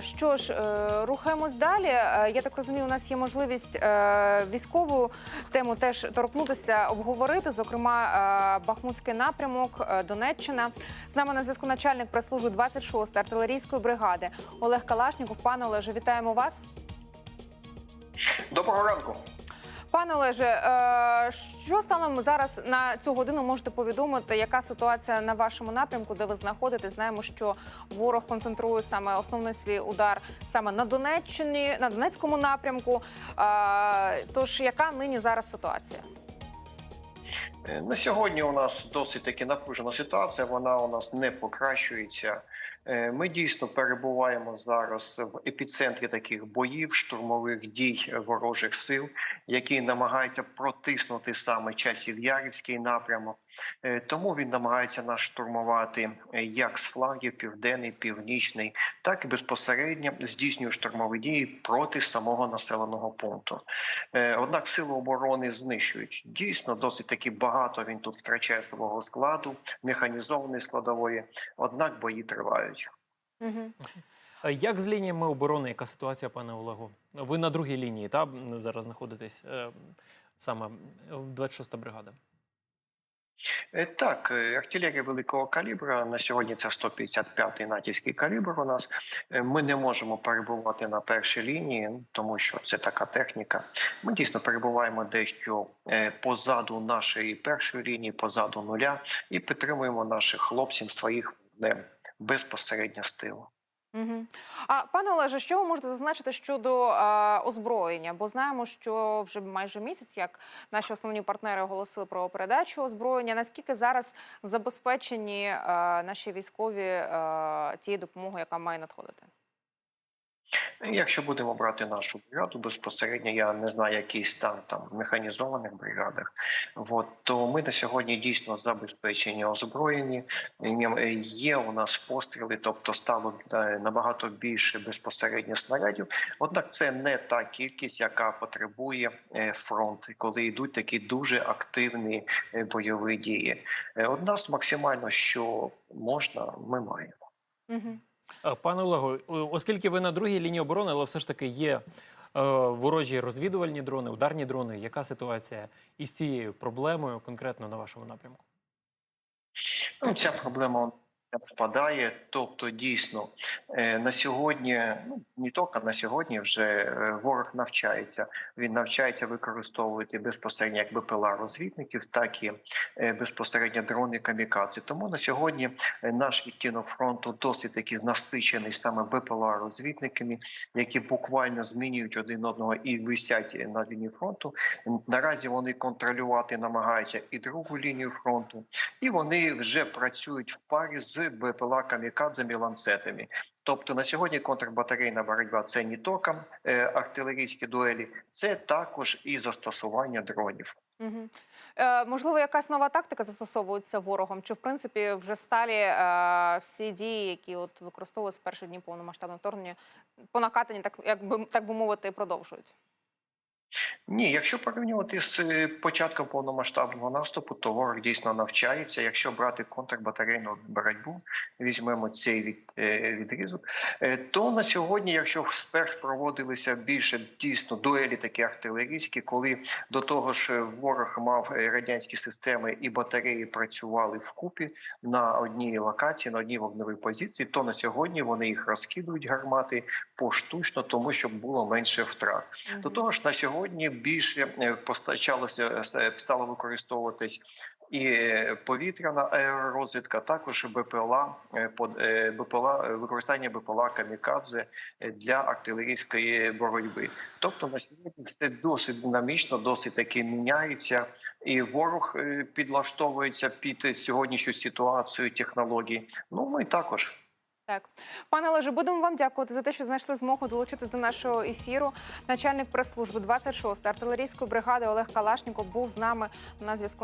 Що ж, е, рухаємось далі. Е, Я так розумію, у нас є можливість е, військову тему теж торкнутися, обговорити. Зокрема, Бахмутський напрямок, Донеччина. З нами на зв'язку начальник прес-служби 26-ї артилерійської бригади Олег Калашніков. Пане Олеже, вітаємо вас. Доброго ранку. Пане Олеже, е, що станом зараз на цю годину можете повідомити? Яка ситуація на вашому напрямку, де ви знаходитесь? Знаємо, що ворог концентрує саме основний свій удар саме на Донеччині, на Донецькому напрямку. Е, Тож яка нині зараз ситуація? Е, На сьогодні у нас досить таки напружена ситуація. Вона у нас не покращується. Е, Ми дійсно перебуваємо зараз в епіцентрі таких боїв, штурмових дій ворожих сил, які намагаються протиснути саме часів Ярівський напрямок. Е, Тому він намагається нас штурмувати як з флангів, південний, північний, так і безпосередньо здійснює штурмові дії проти самого населеного пункту. Однак сили оборони знищують. Дійсно, досить таки багато він тут втрачає свого складу, механізованої складової. Однак бої тривають. Угу. Е, Як з лініями оборони, яка ситуація, пане Олегу? Ви на другій лінії, та зараз знаходитесь е, саме е, 26-та бригада. Е, Так, е, артилерія великого калібра на сьогодні це 155-й натівський калібр. У нас Е, ми не можемо перебувати на першій лінії, тому що це така техніка. Ми дійсно перебуваємо дещо позаду нашої першої лінії, позаду нуля, і підтримуємо наших хлопців своїх безпосередньо з тилу. Угу. А пане Олеже, що ви можете зазначити щодо е, озброєння? Бо знаємо, що вже майже місяць, як наші основні партнери оголосили про передачу озброєння. Наскільки зараз забезпечені е, наші військові е, тією допомогою, яка має надходити? Якщо будемо брати нашу бригаду безпосередньо, я не знаю, який стан там в механізованих бригадах. От то ми на сьогодні дійсно забезпечені озброєні. Е, Є у нас постріли, тобто стало е, набагато більше безпосередньо снарядів. Однак це не та кількість, яка потребує е, фронт, коли йдуть такі дуже активні бойові дії. От нас максимально, що можна, ми маємо. Е, Пане Олего, оскільки ви на другій лінії оборони, але все ж таки є е, ворожі розвідувальні дрони, ударні дрони. Яка ситуація із цією проблемою конкретно на вашому напрямку? Ну, ця проблема впадає. Тобто, дійсно, е, на сьогодні, ну не тільки на сьогодні, вже е, ворог навчається. Він навчається використовувати безпосередньо як БПЛА розвідників, так і е, безпосередньо дрони камікадзе. Тому на сьогодні наш відтінок фронту досить таки насичений саме БПЛА розвідниками, які буквально змінюють один одного і висять на лінії фронту. Наразі вони контролювати намагаються і другу лінію фронту, і вони вже працюють в парі з БПЛА камікадзами ланцетами. Тобто на сьогодні контрбатарейна боротьба це не тільки е, артилерійські дуелі, це також і застосування дронів. Угу. Е, можливо, якась нова тактика застосовується ворогом? Чи в принципі вже сталі е, всі дії, які от використовують з перших днів повномасштабного вторгнення, по накатанні, так як би так би мовити, продовжують? Ні, якщо порівнювати з е, початком повномасштабного наступу, то ворог дійсно навчається. Якщо брати контрбатарейну боротьбу, візьмемо цей від, е, відрізок, е, то на сьогодні, якщо спершу проводилися більше дійсно дуелі, такі артилерійські, коли до того ж ворог мав радянські системи і батареї працювали вкупі на одній локації, на одній вогневій позиції, то на сьогодні вони їх розкидують гармати поштучно, тому щоб було менше втрат. До того ж, на сьогодні більше е, постачалося е, стало використовуватись і е, повітряна аеророзвідка, також БПЛА, е, е, БПЛА, е, використання БПЛА камікадзе е, для артилерійської боротьби. Тобто на сьогодні все досить динамічно, досить таки міняється, і ворог е, підлаштовується під сьогоднішню ситуацію технологій. Ну ми також. Так, пане Олеже, будемо вам дякувати за те, що знайшли змогу долучитись до нашого ефіру. Начальник прес-служби 26-ї артилерійської бригади Олег Калашніков був з нами на зв'язку.